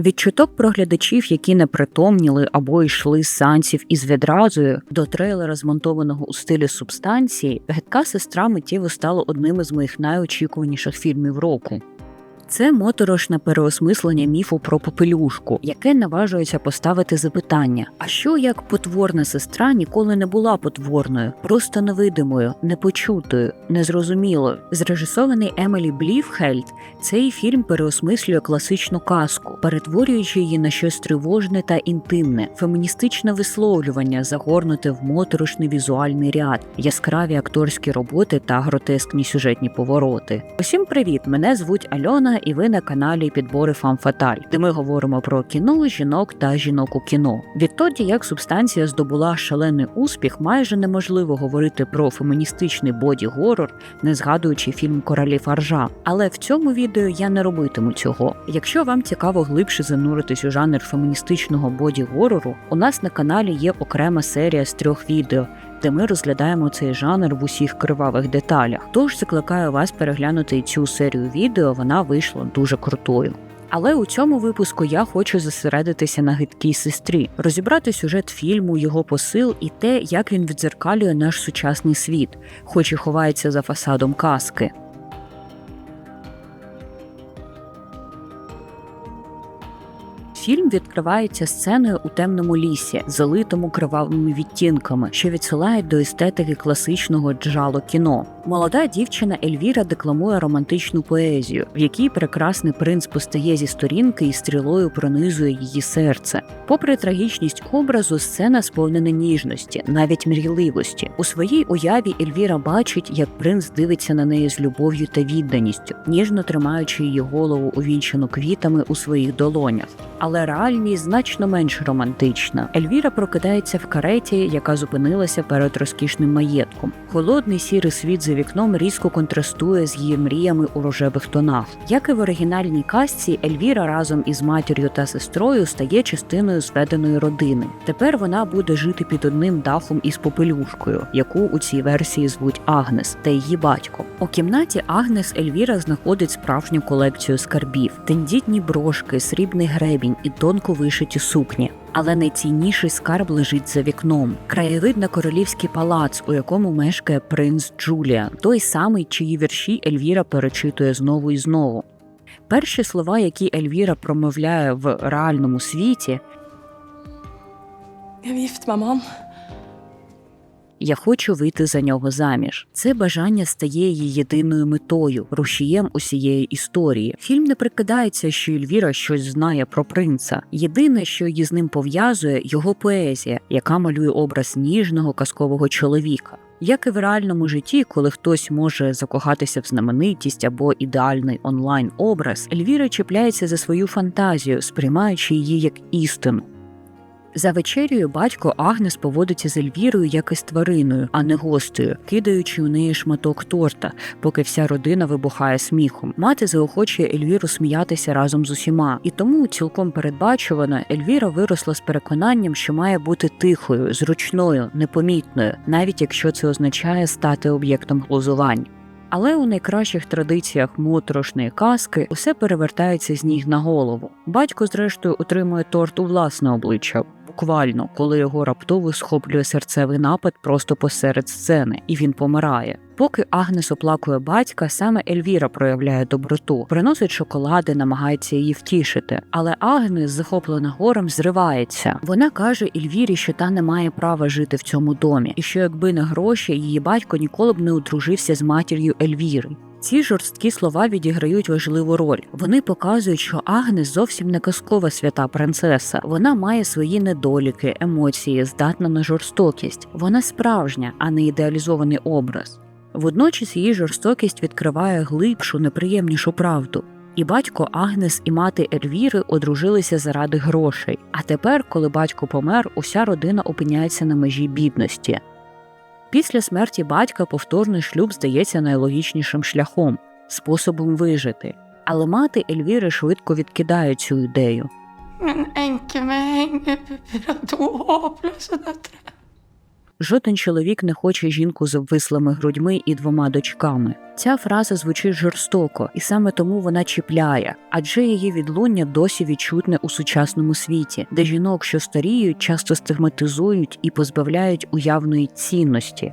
Від чуток про які не притомніли або йшли з сеансів із відразою, до трейлера, змонтованого у стилі субстанції, гидка сестра миттєво стала одним із моїх найочікуваніших фільмів року. Це моторошне переосмислення міфу про попелюшку, яке наважується поставити запитання: а що як потворна сестра ніколи не була потворною, просто невидимою, непочутою, незрозумілою? Зрежисований Емелі Бліфхельд, цей фільм переосмислює класичну казку, перетворюючи її на щось тривожне та інтимне, феміністичне висловлювання, загорнуте в моторошний візуальний ряд, яскраві акторські роботи та гротескні сюжетні повороти. Усім привіт! Мене звуть Альона, і ви на каналі Підбори Фам Фаталь, де ми говоримо про кіно, жінок та жінок у кіно. Відтоді, як субстанція здобула шалений успіх, майже неможливо говорити про феміністичний боді-горор, не згадуючи фільм Королі Фаржа. Але в цьому відео я не робитиму цього. Якщо вам цікаво глибше зануритись у жанр феміністичного боді-горору, у нас на каналі є окрема серія з трьох відео. Де ми розглядаємо цей жанр в усіх кривавих деталях. Тож закликаю вас переглянути цю серію відео, вона вийшла дуже крутою. Але у цьому випуску я хочу зосередитися на гидкій сестрі, розібрати сюжет фільму, його посил і те, як він відзеркалює наш сучасний світ, хоч і ховається за фасадом казки. Фільм відкривається сценою у темному лісі, залитому кривавими відтінками, що відсилають до естетики класичного джало кіно. Молода дівчина Ельвіра декламує романтичну поезію, в якій прекрасний принц постає зі сторінки і стрілою пронизує її серце. Попри трагічність образу, сцена сповнена ніжності, навіть мрійливості. У своїй уяві Ельвіра бачить, як принц дивиться на неї з любов'ю та відданістю, ніжно тримаючи її голову увінчену квітами у своїх долонях. Але реальність значно менш романтична. Ельвіра прокидається в кареті, яка зупинилася перед розкішним маєтком. Холодний сірий світ за вікном різко контрастує з її мріями у рожевих тонах. Як і в оригінальній казці, Ельвіра разом із матір'ю та сестрою стає частиною зведеної родини. Tепер вона буде жити під одним дахом із попелюшкою, яку у цій версії звуть Агнес, та її батько. У кімнаті Агнес Ельвіра знаходить справжню колекцію скарбів, тендітні брошки, срібний гребінь і тонко вишиті сукні. Але найцінніший скарб лежить за вікном. Краєвид на королівський палац, у якому мешкає принц Джулія, той самий, чиї вірші Ельвіра перечитує знову і знову. Перші слова, які Ельвіра промовляє в реальному світі, Jeg Я хочу вийти за нього заміж. Це бажання стає її єдиною метою, рушієм усієї історії. Фільм не прикидається, що Ельвіра щось знає про принца. Єдине, що її з ним пов'язує, його поезія, яка малює образ ніжного казкового чоловіка. Як і в реальному житті, коли хтось може закохатися в знаменитість або ідеальний онлайн образ, Ельвіра чіпляється за свою фантазію, сприймаючи її як істину. За вечерею батько Агнес поводиться з Ельвірою як із твариною, а не гостею, кидаючи у неї шматок торта, поки вся родина вибухає сміхом. Мати заохочує Ельвіру сміятися разом з усіма, і тому цілком передбачувано Ельвіра виросла з переконанням, що має бути тихою, зручною, непомітною, навіть якщо це означає стати об'єктом глузувань. Але у найкращих традиціях моторошної казки усе перевертається з ніг на голову. Батько, зрештою, отримує торт у власне обличчя. Буквально, коли його раптово схоплює серцевий напад просто посеред сцени, і він помирає. Поки Агнес оплакує батька, саме Ельвіра проявляє доброту, приносить шоколади, намагається її втішити. Але Агнес, захоплена горем, зривається. Вона каже Ельвірі, що та не має права жити в цьому домі, і що якби не гроші, її батько ніколи б не одружився з матір'ю Ельвіри. Ці жорсткі слова відіграють важливу роль. Вони показують, що Агнес зовсім не казкова свята принцеса. Вона має свої недоліки, емоції, здатна на жорстокість. Вона справжня, а не ідеалізований образ. Водночас її жорстокість відкриває глибшу, неприємнішу правду. І батько Агнес і мати Ельвіри одружилися заради грошей. А тепер, коли батько помер, уся родина опиняється на межі бідності. Після смерті батька повторний шлюб здається найлогічнішим шляхом, способом вижити. Але мати Ельвіри швидко відкидає цю ідею. Мененьке, мене, med на døtre. Жоден чоловік не хоче жінку з обвислими грудьми і двома дочками. Ця фраза звучить жорстоко, і саме тому вона чіпляє, адже її відлуння досі відчутне у сучасному світі, де жінок, що старіють, часто стигматизують і позбавляють уявної цінності.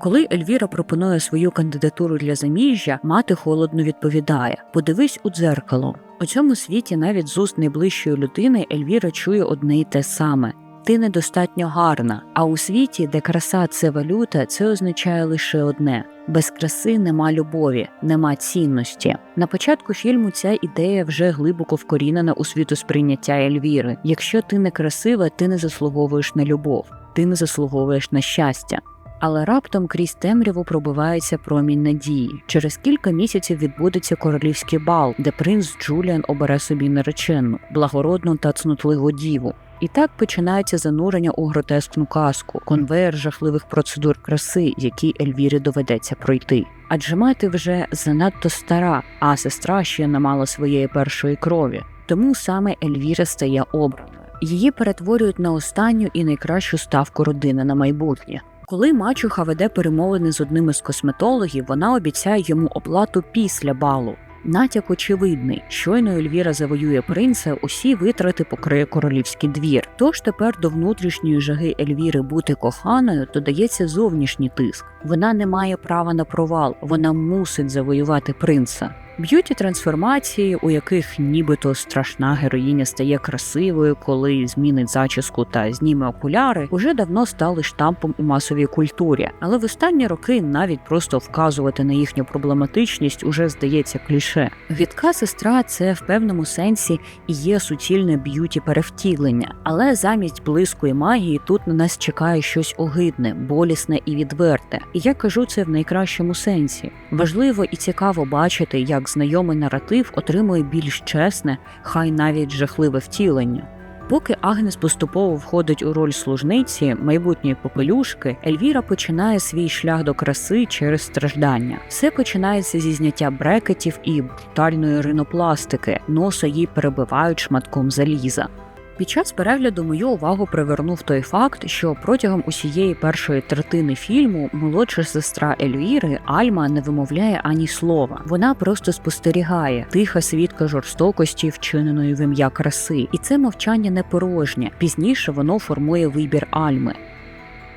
Коли Ельвіра пропонує свою кандидатуру для заміжжя, мати холодно відповідає: Подивись у дзеркало. У цьому світі навіть з уст найближчої людини Ельвіра чує одне й те саме. Ти недостатньо гарна. А у світі, де краса це валюта, це означає лише одне: без краси нема любові, нема цінності. На початку фільму ця ідея вже глибоко вкорінена у світосприйняття Ельвіри. Якщо ти не красива, ти не заслуговуєш на любов, ти не заслуговуєш на щастя. Але раптом крізь темряву пробивається промінь надії. Через кілька місяців відбудеться королівський бал, де принц Джуліан обере собі наречену, благородну та цнутливу діву. І так починається занурення у гротескну казку, конвейер жахливих процедур краси, які Ельвірі доведеться пройти. Адже мати вже занадто стара, а сестра ще не мала своєї першої крові. Тому саме Ельвіра стає обраною. Її перетворюють на останню і найкращу ставку родини на майбутнє. Коли мачуха веде перемовини з одним із косметологів, вона обіцяє йому оплату після балу. Натяк очевидний, щойно Ельвіра завоює принца, усі витрати покриє королівський двір. Тож тепер до внутрішньої жаги Ельвіри бути коханою додається зовнішній тиск. Вона не має права на провал, вона мусить завоювати принца. Б'юті трансформації, у яких нібито страшна героїня стає красивою, коли змінить зачіску та зніме окуляри, уже давно стали штампом у масовій культурі. Але в останні роки навіть просто вказувати на їхню проблематичність уже здається кліше. Гидка сестра це в певному сенсі і є суцільне б'юті перевтілення, але замість близької магії тут на нас чекає щось огидне, болісне і відверте. І я кажу це в найкращому сенсі. Важливо і цікаво бачити, як знайомий наратив отримує більш чесне, хай навіть жахливе втілення. Поки Агнес поступово входить у роль служниці майбутньої попелюшки, Ельвіра починає свій шлях до краси через страждання. Все починається зі зняття брекетів і брутальної ринопластики, носа їй перебивають шматком заліза. Під час перегляду мою увагу привернув той факт, що протягом усієї першої третини фільму молодша сестра Елюїри Альма не вимовляє ані слова. Вона просто спостерігає, тиха свідка жорстокості, вчиненої в ім'я краси, і це мовчання не порожнє. Пізніше воно формує вибір Альми.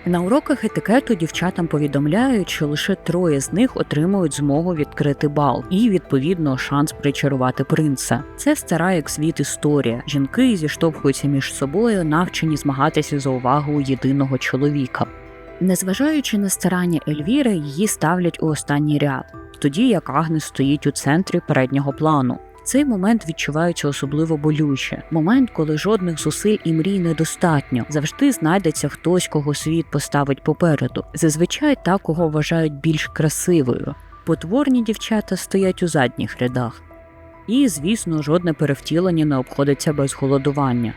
На уроках етикету дівчатам повідомляють, що лише троє з них отримують змогу відкрити бал і, відповідно, шанс причарувати принца. Це стара як світ історія. Жінки зіштовхуються між собою, навчені змагатися за увагу єдиного чоловіка. Незважаючи на старання Ельвіри, її ставлять у останній ряд, тоді як Агнес стоїть у центрі переднього плану. Цей момент відчувається особливо болюче. Момент, коли жодних зусиль і мрій недостатньо. Завжди знайдеться хтось, кого світ поставить попереду. Зазвичай та, кого вважають більш красивою. Потворні дівчата стоять у задніх рядах. І, звісно, жодне перевтілення не обходиться без голодування.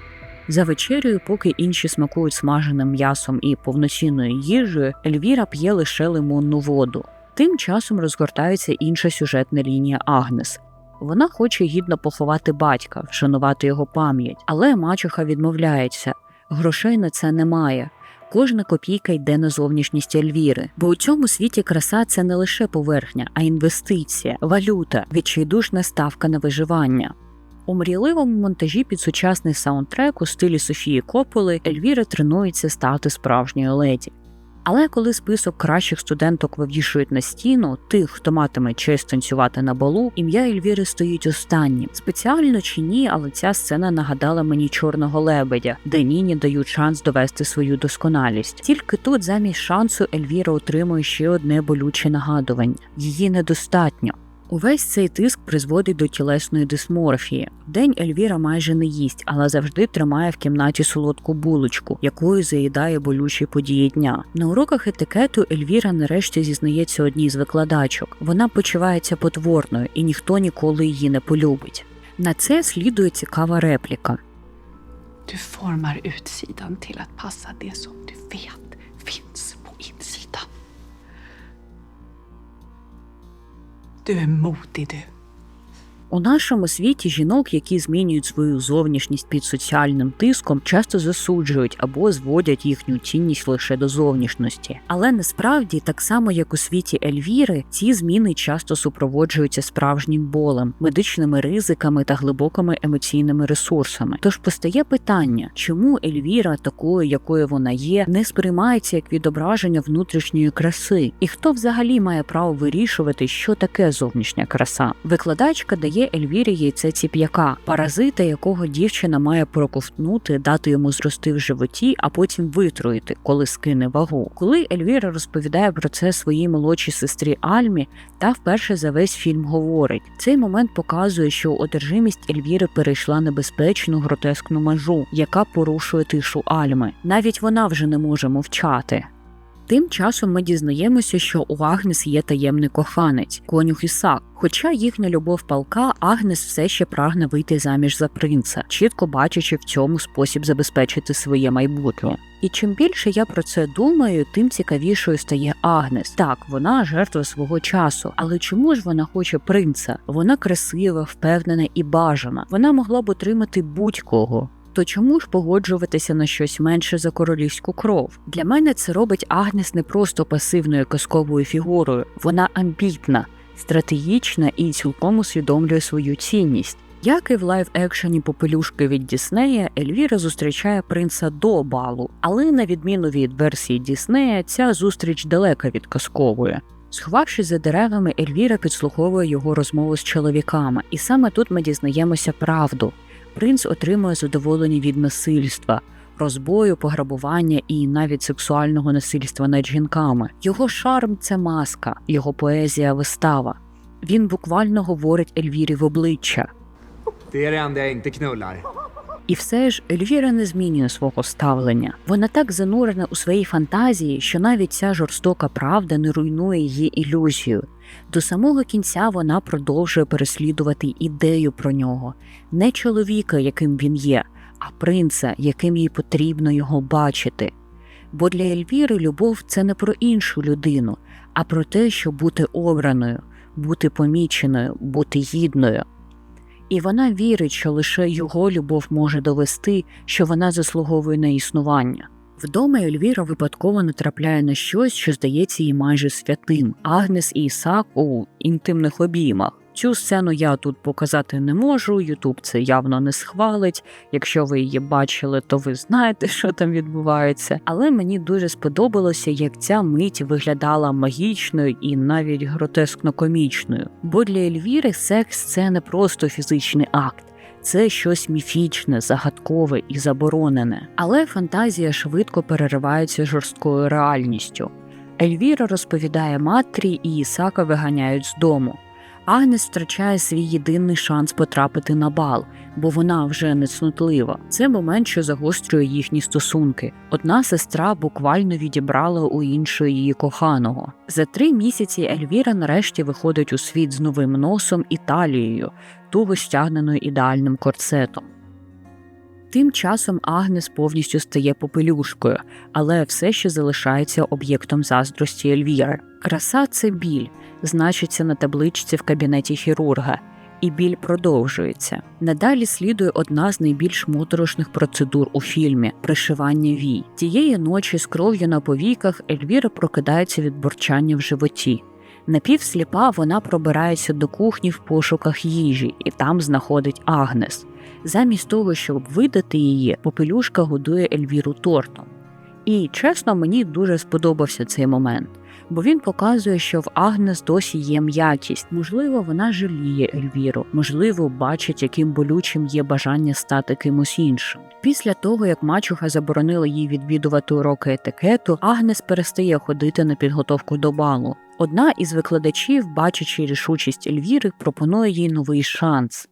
За вечерею, поки інші смакують смаженим м'ясом і повноцінною їжею, Ельвіра п'є лише лимонну воду. Тим часом розгортається інша сюжетна лінія Агнес. Вона хоче гідно поховати батька, вшанувати його пам'ять, але мачуха відмовляється. Грошей на це немає. Кожна копійка йде на зовнішність Ельвіри, бо у цьому світі краса це не лише поверхня, а інвестиція, валюта, відчайдушна ставка на виживання. У мрійливому монтажі під сучасний саундтрек у стилі Софії Кополи Ельвіра тренується стати справжньою леді. Але коли список кращих студенток вивішують на стіну, тих, хто матиме честь танцювати на балу, ім'я Ельвіри стоїть останнім. Спеціально чи ні, але ця сцена нагадала мені чорного лебедя, де Ніні дають шанс довести свою досконалість. Тільки тут, замість шансу, Ельвіра отримує ще одне болюче нагадування: її недостатньо. Увесь цей тиск призводить до тілесної дисморфії. День Ельвіра майже не їсть, але завжди тримає в кімнаті солодку булочку, якою заїдає болючі події дня. На уроках етикету Ельвіра нарешті зізнається одній з викладачок. Вона почувається потворною, і ніхто ніколи її не полюбить. На це слідує цікава репліка. Du formar utsidan till att passa det som du vet finns Du är modig du. У нашому світі жінок, які змінюють свою зовнішність під соціальним тиском, часто засуджують або зводять їхню цінність лише до зовнішності. Але насправді, так само як у світі Ельвіри, ці зміни часто супроводжуються справжнім болем, медичними ризиками та глибокими емоційними ресурсами. Тож постає питання, чому Ельвіра, такою, якою вона є, не сприймається як відображення внутрішньої краси, і хто взагалі має право вирішувати, що таке зовнішня краса? Викладачка дає Ельвірі яйце ціп'яка, паразита, якого дівчина має проковтнути, дати йому зрости в животі, а потім витруїти, коли скине вагу. Коли Ельвіра розповідає про це своїй молодшій сестрі Альмі, та вперше за весь фільм говорить. Цей момент показує, що одержимість Ельвіри перейшла небезпечну гротескну межу, яка порушує тишу Альми. Навіть вона вже не може мовчати. Тим часом ми дізнаємося, що у Агнес є таємний коханець, конюх Ісак. Хоча їхня любов палка, Агнес все ще прагне вийти заміж за принца, чітко бачачи в цьому спосіб забезпечити своє майбутнє. І чим більше я про це думаю, тим цікавішою стає Агнес. Так, вона жертва свого часу, але чому ж вона хоче принца? Вона красива, впевнена і бажана. Вона могла б отримати будь-кого. То чому ж погоджуватися на щось менше за королівську кров? Для мене це робить Агнес не просто пасивною казковою фігурою, вона амбітна, стратегічна і цілком усвідомлює свою цінність. Як і в лайв-екшені попелюшки від Діснея, Ельвіра зустрічає принца до балу, але на відміну від версії Діснея, ця зустріч далека від казкової. Сховавшись за деревами, Ельвіра підслуховує його розмову з чоловіками, і саме тут ми дізнаємося правду. Принц отримує задоволення від насильства, розбою, пограбування і навіть сексуального насильства над жінками. Його шарм це маска, його поезія вистава. Він буквально говорить Ельвірі в обличчя. Det är det enda. І все ж Ельвіра не змінює свого ставлення. Вона так занурена у свої фантазії, що навіть ця жорстока правда не руйнує її ілюзію. До самого кінця вона продовжує переслідувати ідею про нього, не чоловіка, яким він є, а принца, яким їй потрібно його бачити. Бо для Ельвіри любов це не про іншу людину, а про те, щоб бути обраною, бути поміченою, бути гідною. І вона вірить, що лише його любов може довести, що вона заслуговує на існування. Вдома Ельвіра випадково натрапляє на щось, що здається їй майже святим Агнес і Ісак у інтимних обіймах. Цю сцену я тут показати не можу. Ютуб це явно не схвалить. Якщо ви її бачили, то ви знаєте, що там відбувається. Але мені дуже сподобалося, як ця мить виглядала магічною і навіть гротескно комічною. Бо для Ельвіри секс це не просто фізичний акт. Це щось міфічне, загадкове і заборонене. Але фантазія швидко переривається жорсткою реальністю. Ельвіра розповідає матері, і Ісака виганяють з дому. Агнес втрачає свій єдиний шанс потрапити на бал, бо вона вже не цнотлива. Це момент, що загострює їхні стосунки. Одна сестра буквально відібрала у іншої її коханого. За три місяці Ельвіра нарешті виходить у світ з новим носом і талією, туго стягненою ідеальним корсетом. Тим часом Агнес повністю стає попелюшкою, але все ще залишається об'єктом заздрості Ельвіри. Краса це біль, значиться на табличці в кабінеті хірурга, і біль продовжується. Надалі слідує одна з найбільш моторошних процедур у фільмі пришивання вій. Тієї ночі з кров'ю на повіках Ельвіра прокидається від бурчання в животі. Напівсліпа вона пробирається до кухні в пошуках їжі і там знаходить Агнес. Замість того, щоб видати її, попелюшка годує Ельвіру тортом. І чесно, мені дуже сподобався цей момент, бо він показує, що в Агнес досі є м'якість. Можливо, вона жаліє Ельвіру, можливо, бачить, яким болючим є бажання стати кимось іншим. Після того, як мачуха заборонила їй відвідувати уроки етикету, Агнес перестає ходити на підготовку до балу. Одна із викладачів, бачачи рішучість Ельвіри, пропонує їй новий шанс.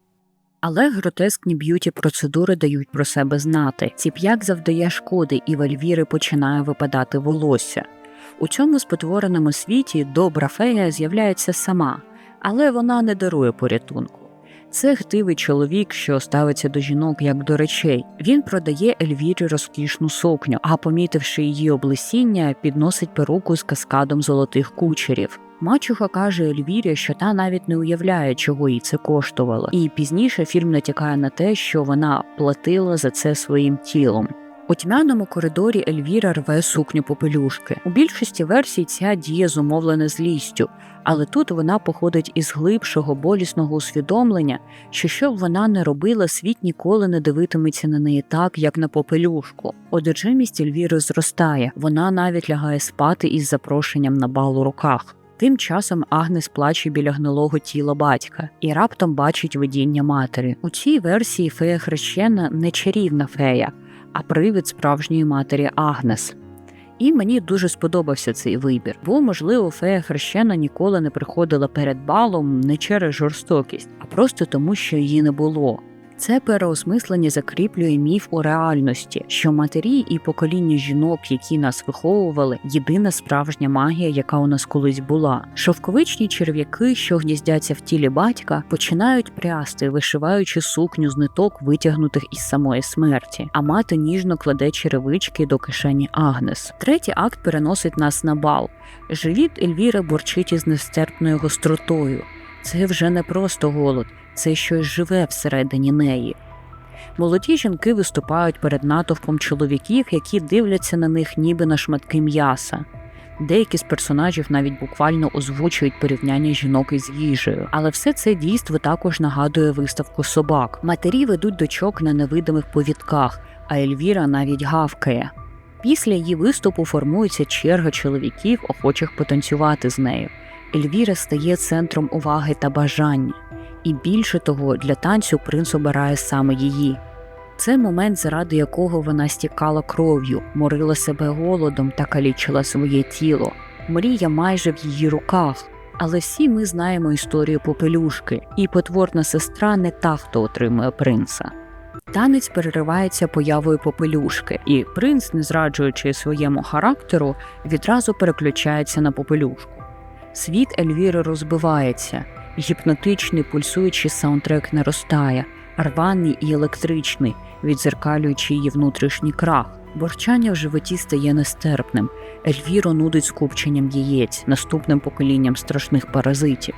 Але гротескні б'юті процедури дають про себе знати. Ціп'як завдає шкоди, і в Ельвіри починає випадати волосся. У цьому спотвореному світі добра фея з'являється сама, але вона не дарує порятунку. Це хтивий чоловік, що ставиться до жінок як до речей. Він продає Ельвірі розкішну сукню, а помітивши її облесіння, підносить перуку з каскадом золотих кучерів. Мачуха каже Ельвірі, що та навіть не уявляє, чого їй це коштувало, і пізніше фільм натякає на те, що вона платила за це своїм тілом. У тьмяному коридорі Ельвіра рве сукню попелюшки. У більшості версій ця дія зумовлена злістю, але тут вона походить із глибшого болісного усвідомлення, що що б вона не робила, світ ніколи не дивитиметься на неї так, як на попелюшку. Одержимість Ельвіри зростає, вона навіть лягає спати із запрошенням на бал у руках. Тим часом Агнес плаче біля гнилого тіла батька і раптом бачить видіння матері. У цій версії фея хрещена не чарівна фея, а привид справжньої матері Агнес. І мені дуже сподобався цей вибір, бо, можливо, фея хрещена ніколи не приходила перед балом не через жорстокість, а просто тому, що її не було. Це переосмислення закріплює міф у реальності, що матері і покоління жінок, які нас виховували, єдина справжня магія, яка у нас колись була. Шовковичні черв'яки, що гніздяться в тілі батька, починають прясти, вишиваючи сукню з ниток, витягнутих із самої смерті. А мати ніжно кладе черевички до кишені Агнес. Третій акт переносить нас на бал. Живіт Ельвіри борчить із нестерпною гостротою. Це вже не просто голод, це щось живе всередині неї. Молоді жінки виступають перед натовпом чоловіків, які дивляться на них ніби на шматки м'яса. Деякі з персонажів навіть буквально озвучують порівняння жінок із їжею, але все це дійство також нагадує виставку собак. Матері ведуть дочок на невидимих повідках, а Ельвіра навіть гавкає. Після її виступу формується черга чоловіків, охочих потанцювати з нею. Ельвіра стає центром уваги та бажання, і більше того, для танцю принц обирає саме її. Це момент, заради якого вона стікала кров'ю, морила себе голодом та калічила своє тіло. Мрія майже в її руках. Але всі ми знаємо історію попелюшки, і потворна сестра не та, хто отримує принца. Танець переривається появою попелюшки, і принц, не зраджуючи своєму характеру, відразу переключається на попелюшку. Світ Ельвіри розбивається, гіпнотичний пульсуючий саундтрек наростає, рваний і електричний, відзеркалюючи її внутрішній крах. Борчання в животі стає нестерпним. Ельвіру нудить скупченням яєць, наступним поколінням страшних паразитів.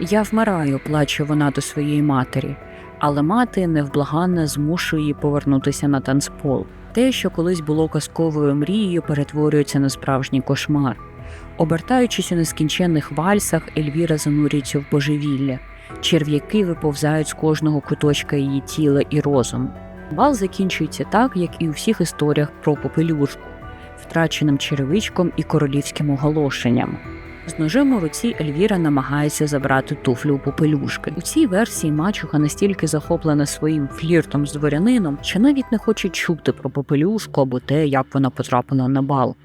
Я вмираю, плаче вона до своєї матері, але мати невблаганно змушує її повернутися на танцпол. Те, що колись було казковою мрією, перетворюється на справжній кошмар. Обертаючись у нескінченних вальсах, Ельвіра занурюється в божевілля. Черв'яки виповзають з кожного куточка її тіла і розуму. Бал закінчується так, як і у всіх історіях про попелюшку, втраченим черевичком і королівським оголошенням. З ножем у руці Ельвіра намагається забрати туфлю у попелюшки. У цій версії мачуха настільки захоплена своїм фліртом з дворянином, що навіть не хоче чути про попелюшку або те, як вона потрапила на бал.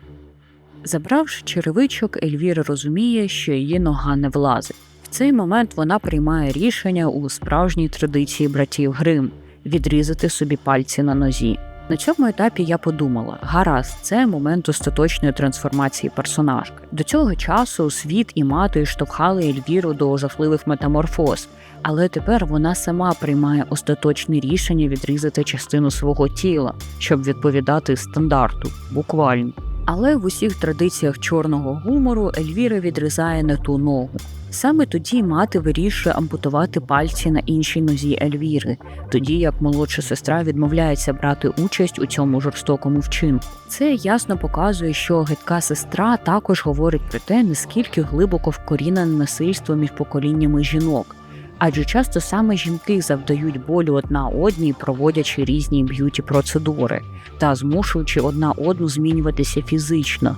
Забравши черевичок, Ельвіра розуміє, що її нога не влазить. В цей момент вона приймає рішення у справжній традиції братів Грим відрізати собі пальці на нозі. На цьому етапі я подумала: гаразд, це момент остаточної трансформації персонажки. До цього часу світ і мати штовхали Ельвіру до жахливих метаморфоз, але тепер вона сама приймає остаточне рішення відрізати частину свого тіла, щоб відповідати стандарту, буквально. Але в усіх традиціях чорного гумору Ельвіра відрізає не ту ногу. Саме тоді мати вирішує ампутувати пальці на іншій нозі Ельвіри, тоді як молодша сестра відмовляється брати участь у цьому жорстокому вчинку. Це ясно показує, що гидка сестра також говорить про те, наскільки глибоко вкорінене насильство між поколіннями жінок. Адже часто саме жінки завдають болю одна одній, проводячи різні б'юті процедури та змушуючи одна одну змінюватися фізично,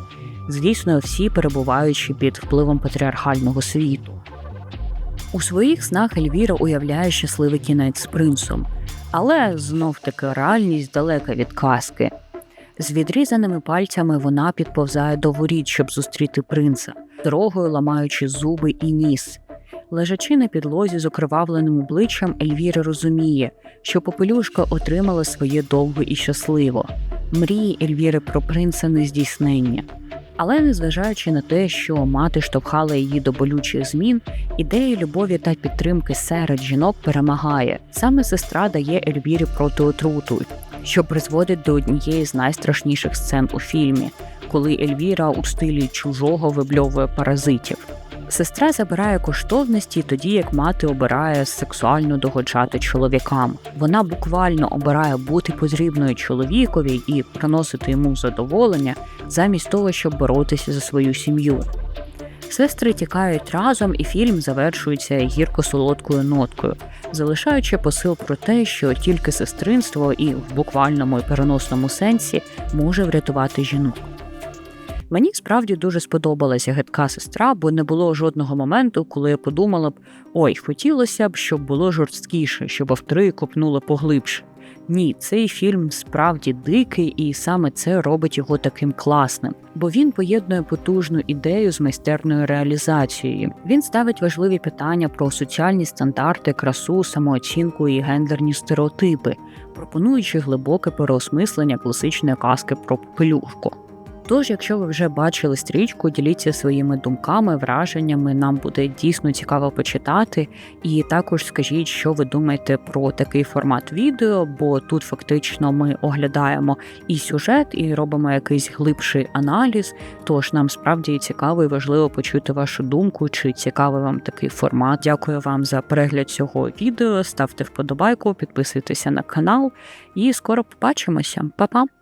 звісно, всі перебуваючи під впливом патріархального світу. У своїх снах Ельвіра уявляє щасливий кінець з принцем, але знов таки реальність далека від казки. З відрізаними пальцями вона підповзає до воріт, щоб зустріти принца, дорогою ламаючи зуби і ніс. Лежачи на підлозі з окривавленим обличчям, Ельвіра розуміє, що попелюшка отримала своє довго і щасливо. Мрії Ельвіри про принца не здійснення. Але незважаючи на те, що мати штовхала її до болючих змін, ідея любові та підтримки серед жінок перемагає. Саме сестра дає Ельвірі протиотруту, що призводить до однієї з найстрашніших сцен у фільмі, коли Ельвіра у стилі чужого вибльовує паразитів. Сестра забирає коштовності тоді, як мати обирає сексуально догоджати чоловікам. Вона буквально обирає бути потрібною чоловікові і приносити йому задоволення замість того, щоб боротися за свою сім'ю. Сестри тікають разом, і фільм завершується гірко-солодкою ноткою, залишаючи посил про те, що тільки сестринство і в буквальному і переносному сенсі може врятувати жінок. Мені справді дуже сподобалася гидка сестра, бо не було жодного моменту, коли я подумала б: ой, хотілося б, щоб було жорсткіше, щоб автори копнули поглибше. Ні, цей фільм справді дикий, і саме це робить його таким класним, бо він поєднує потужну ідею з майстерною реалізацією. Він ставить важливі питання про соціальні стандарти, красу, самооцінку і гендерні стереотипи, пропонуючи глибоке переосмислення класичної казки про пелюшку. Тож, якщо ви вже бачили стрічку, діліться своїми думками, враженнями. Нам буде дійсно цікаво почитати. І також скажіть, що ви думаєте про такий формат відео, бо тут фактично ми оглядаємо і сюжет, і робимо якийсь глибший аналіз. Тож нам справді цікаво і важливо почути вашу думку, чи цікавий вам такий формат. Дякую вам за перегляд цього відео. Ставте вподобайку, підписуйтеся на канал, і скоро побачимося. Па-па!